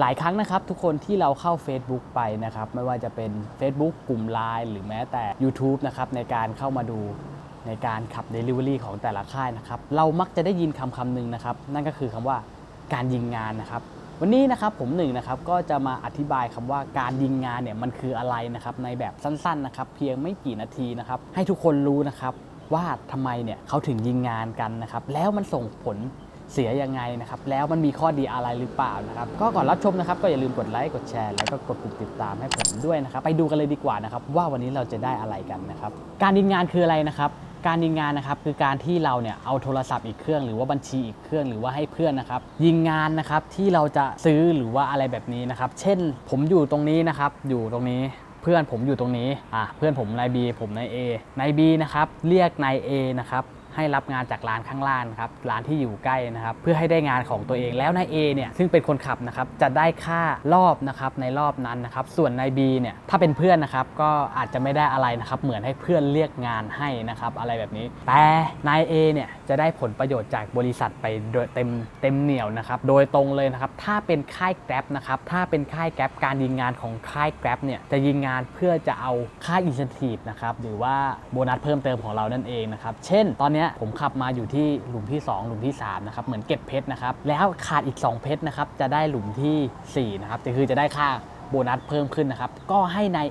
หลายครั้งนะครับทุกคนที่เราเข้า Facebook ไปนะครับไม่ว่าจะเป็น Facebook กลุ่ม Line หรือแม้แต่ YouTube นะครับในการเข้ามาดูในการขับ Delivery ของแต่ละค่ายนะครับเรามักจะได้ยินคำคำหนึ่งนะครับนั่นก็คือคำว่าการยิงงานนะครับวันนี้นะครับผมหนึ่งนะครับก็จะมาอธิบายคำว่าการยิงงานเนี่ยมันคืออะไรนะครับในแบบสั้นๆนะครับเพียงไม่กี่นาทีนะครับให้ทุกคนรู้นะครับว่าทำไมเนี่ยเขาถึงยิงงานกันนะครับแล้วมันส่งผล เสียยังไงนะครับแล้วมันมีข้อดีอะไรหรือเปล่านะครับก็ก่อนรับชมนะครับก็อย่าลืมกดไลค์กดแชร์แล้วก็กดปุ่มติดตามให้ผมด้วยนะครับไปดูกันเลยดีกว่านะครับว่าวันนี้เราจะได้อะไรกันนะครับการยิงงานคืออะไรนะครับการยิงงานนะครับคือการที่เราเนี่ยเอาโทรศัพท์อีกเครื่อง หรือว่าบัญชีอีกเครื่องหรือว่าให้เพื่อนนะครับยิงงานนะครับที่เราจะซื้อหรือว่าอะไรแบบนี้นะครับเช่นผมอยู่ตรงนี้นะครับอยู่ตรงนี้เพื่อนผมอยู่ตรงนี้อะเพื่อนผมนายบีผมนายเอนายบีนะครับเรียกนายเอนะครับ ให้รับงานจากร้านข้างล่างครับร้านที่อยู่ใกล้นะครับเพื่อให้ได้งานของตัวเองแล้วนายเอเนี่ยซึ่งเป็นคนขับนะครับจะได้ค่ารอบนะครับในรอบนั้นนะครับส่วนนายบีเนี่ยถ้าเป็นเพื่อนนะครับก็อาจจะไม่ได้อะไรนะครับเหมือนให้เพื่อนเรียกงานให้นะครับอะไรแบบนี้ แต่นายเอเนี่ยจะได้ผลประโยชน์จากบริษัทไปเต็มเต็มเหนียวนะครับ โดยตรงเลยนะครับ ถ้าเป็นค่ายแกร็บนะครับ ถ้าเป็นค่ายแกร็บการยิงงานของค่ายแกร็บเนี่ย จะยิงงานเพื่อจะเอาค่าอินสันทนะครับ หรือว่าโบนัสเพิ่มเติมของเรานั่นเองนะครับ เช่น ตอนนี้ผมขับมาอยู่ที่หลุมที่ 2 หลุมที่ 3 นะครับ เหมือนเก็บเพชรนะครับ แล้วขาดอีก 2 เพชรนะครับ จะได้หลุมที่ 4 นะครับ ก็คือจะได้ค่าโบนัสเพิ่มขึ้นนะครับ ก็ให้ในาย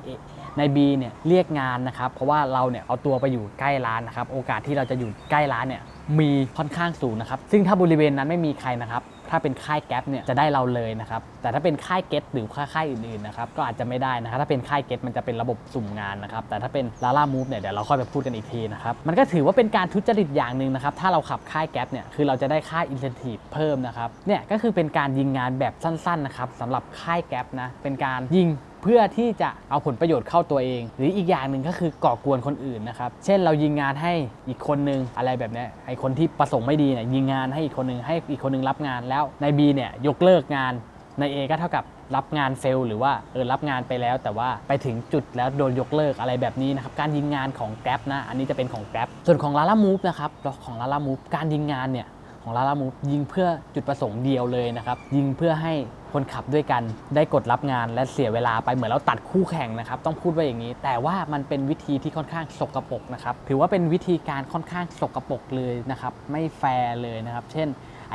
ในายบีเนี่ยเรียกงานนะครับ เพราะว่าเราเนี่ยเอาตัวไปอยู่ใกล้ร้านนะครับ โอกาสที่เราจะอยู่ใกล้ร้านเนี่ยมีค่อนข้างสูงนะครับ ซึ่งถ้าบริเวณนั้นไม่มีใครนะครับถ้าเป็นค่ายแก๊ปเนี่ยจะได้เราเลยนะครับ แต่ถ้าเป็นค่ายเก็ตหรือค่ายอื่นๆนะครับก็อาจจะไม่ได้นะครับ ถ้าเป็นค่ายเก็ตมันจะเป็นระบบสุ่มงานนะครับ แต่ถ้าเป็นลาล่ามูฟเนี่ยเดี๋ยวเราค่อยไปพูดกันอีกทีนะครับ มันก็ถือว่าเป็นการทุจริตอย่างหนึ่งนะครับ ถ้าเราขับค่ายแก๊ปเนี่ยคือเราจะได้ค่าอินเซนティブเพิ่มนะครับ เนี่ยก็คือเป็นการยิงงานแบบสั้นๆนะครับสำหรับค่ายแก๊ปนะ เป็นการยิง เพื่อที่จะเอาผลประโยชน์เข้าตัวเอง หรืออีกอย่างหนึ่งก็คือก่อกวนคนอื่นนะครับ เช่นเรายิงงานให้อีกคนนึงอะไรแบบเนี้ยไอคนที่ประสงค์ไม่ดีเนี่ยยิงงานให้อีกคนนึงให้อีกคนนึงรับงานแล้ว นายบีเนี่ยยกเลิกงานในายเอก็เท่ากับรับงานเฟลหรือว่าเออรับงานไปแล้ว แต่ว่าไปถึงจุดแล้วโดนยกเลิกอะไรแบบนี้นะครับการยิงงานของแกร็บนะอันนี้จะเป็นของแกร็บส่วนของลาล่ามูฟนะครับของลาล่ามูฟการยิงงานเนี่ยของลาลามูฟยิงเพื่อจุดประสงค์เดียวเลยนะครับ ยิงเพื่อให้คนขับด้วยกันได้กดรับงานและเสียเวลาไปเหมือนเราตัดคู่แข่งนะครับ ต้องพูดว่าอย่างนี้ แต่ว่ามันเป็นวิธีที่ค่อนข้างสกปรกนะครับ ถือว่าเป็นวิธีการค่อนข้างสกปรกเลยนะครับ ไม่แฟร์เลยนะครับ เช่น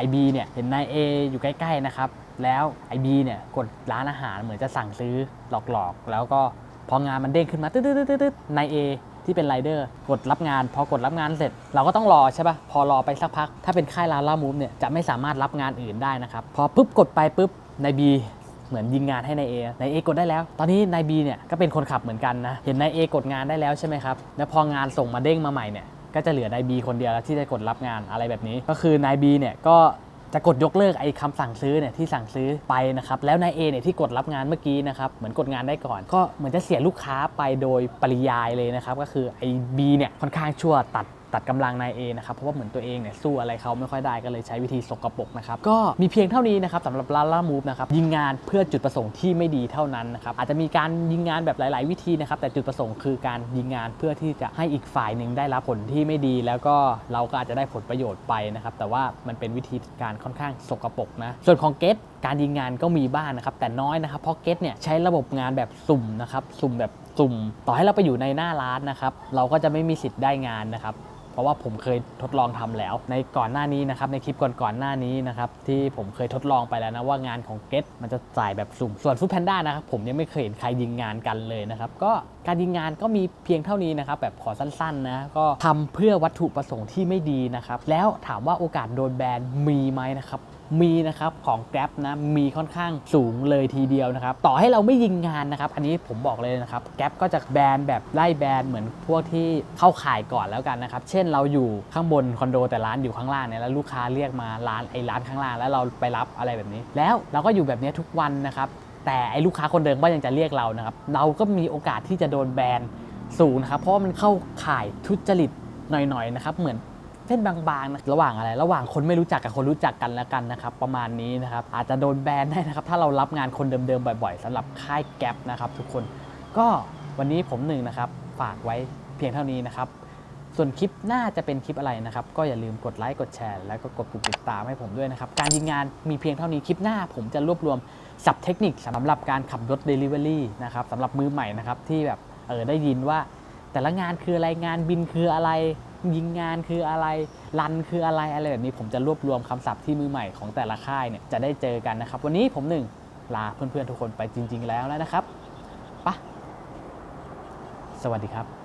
IB เนี่ยเห็นนาย A อยู่ใกล้ๆนะครับ แล้ว IB เนี่ยกดร้านอาหารเหมือนจะสั่งซื้อหลอกๆ แล้วก็พองานมันเด้งขึ้นมาตึ๊ดๆๆๆนาย A ที่เป็นไรเดอร์กดรับงาน พอกดรับงานเสร็จ เราก็ต้องรอใช่ปะพอรอไปสักพัก ถ้าเป็นค่ายลาล่ามูฟเนี่ยจะไม่สามารถรับงานอื่นได้นะครับ พอปุ๊บกดไปปุ๊บนายบีเหมือนยิงงานให้นายเอนายเอกดได้แล้ว ตอนนี้นายบีเนี่ยก็เป็นคนขับเหมือนกันนะ เห็นนายเอกดงานได้แล้วใช่ไหมครับ แล้วพองานส่งมาเด้งมาใหม่เนี่ย ก็จะเหลือนายบีคนเดียวแล้วที่จะกดรับงานอะไรแบบนี้ ก็คือนายบีเนี่ยก็จะกดยกเลิกไอ้คำสั่งซื้อเนี่ยที่สั่งซื้อไปนะครับแล้วนายเอเนี่ยที่กดรับงานเมื่อกี้นะครับเหมือนกดงานได้ก่อน ก็เหมือนจะเสียลูกค้าไปโดยปริยายเลยนะครับก็คือไอ้บีเนี่ยค่อนข้างชั่วตัด ตัดกำลังนายเอนะครับเพราะว่าเหมือนตัวเองเนี่ยสู้อะไรเขาไม่ค่อยได้ก็เลยใช้วิธีสกปรกนะครับก็มีเพียงเท่านี้นะครับสำหรับลาล่ามูฟนะครับยิงงานเพื่อจุดประสงค์ที่ไม่ดีเท่านั้นนะครับอาจจะมีการยิงงานแบบหลาย ๆ วิธีนะครับแต่จุดประสงค์คือการยิงงานเพื่อที่จะให้อีกฝ่ายหนึ่งได้รับผลที่ไม่ดี แล้วก็เราก็อาจจะได้ผลประโยชน์ไปนะครับแต่ว่ามันเป็นวิธีการค่อนข้างสกปรกนะส่วนของเกตการยิงงานก็มีบ้างนะครับแต่น้อยนะครับเพราะเกตเนี่ยใช้ระบบงานแบบสุ่มนะครับสุ่มแบบสุ่ม ต่อให้เราไปอยู่ในหน้าร้านนะครับเราก็จะไม่มีสิทธิ์ได้งานนะครับ ราะว่าผมเคยทดลองทำแล้ว ในก่อนหน้านี้นะครับในคลิปก่อนๆหน้านี้นะครับที่ผมเคยทดลองไปแล้วนะว่างานของเกตมันจะจ่ายแบบสุ่มส่วนฟู o ดแพนด้านะครับผมยังไม่เคยเห็นใครยิงงานกันเลยนะครับก็ การยิงงานก็มีเพียงเท่านี้นะครับแบบขอสั้นๆนะก็ทำเพื่อวัตถุประสงค์ที่ไม่ดีนะครับแล้วถามว่าโอกาสโดนแบนมีไหมนะครับมีนะครับของ Grab นะมีค่อนข้างสูงเลยทีเดียวนะครับต่อให้เราไม่ยิงงานนะครับอันนี้ผมบอกเลยนะครับ Grab ก็จะแบนแบบไล่แบนเหมือนพวกที่เข้าขายก่อนแล้วกันนะครับเช่นเราอยู่ข้างบนคอนโดแต่ร้านอยู่ข้างล่างเนี่ยแล้วลูกค้าเรียกมาร้านไอ้ร้านข้างล่างแล้วเราไปรับอะไรแบบนี้ แล้วเราก็อยู่แบบนี้ทุกวันนะครับ แต่ไอ้ลูกค้าคนเดิมก็ยังจะเรียกเรานะครับ เราก็มีโอกาสที่จะโดนแบนสูงนะครับ เพราะมันเข้าข่ายทุจริตหน่อยๆนะครับ เหมือนเส้นบางๆนะระหว่างอะไร ระหว่างคนไม่รู้จักกับคนรู้จักกันแล้วกันนะครับ ประมาณนี้นะครับ อาจจะโดนแบนได้นะครับ ถ้าเรารับงานคนเดิมๆบ่อย ๆสำหรับค่ายแก๊ปนะครับ ทุกคน ก็วันนี้ผมหนึ่งนะครับ ฝากไว้เพียงเท่านี้นะครับ ส่วนคลิปหน้าจะเป็นคลิปอะไรนะครับ ก็อย่าลืมกดไลค์กดแชร์แล้วก็กดปุ่มติดตามให้ผมด้วยนะครับ การยิงงานมีเพียงเท่านี้คลิปหน้าผมจะรวบรวมสับเทคนิคสำหรับการขับรถ Delivery นะครับสำหรับมือใหม่นะครับที่แบบเออได้ยินว่า แต่ละงานคืออะไรงานบินคืออะไร ยิงงานคืออะไรรันคืออะไรอะไรแบบนี้ผมจะรวบรวมคำศัพท์ที่มือใหม่ของแต่ละค่ายเนี่ยจะได้เจอกันนะครับวันนี้ผมหนึ่งลาเพื่อนๆทุกคนไปจริง ๆ แล้วแล้วนะครับไปะสวัสดีครับ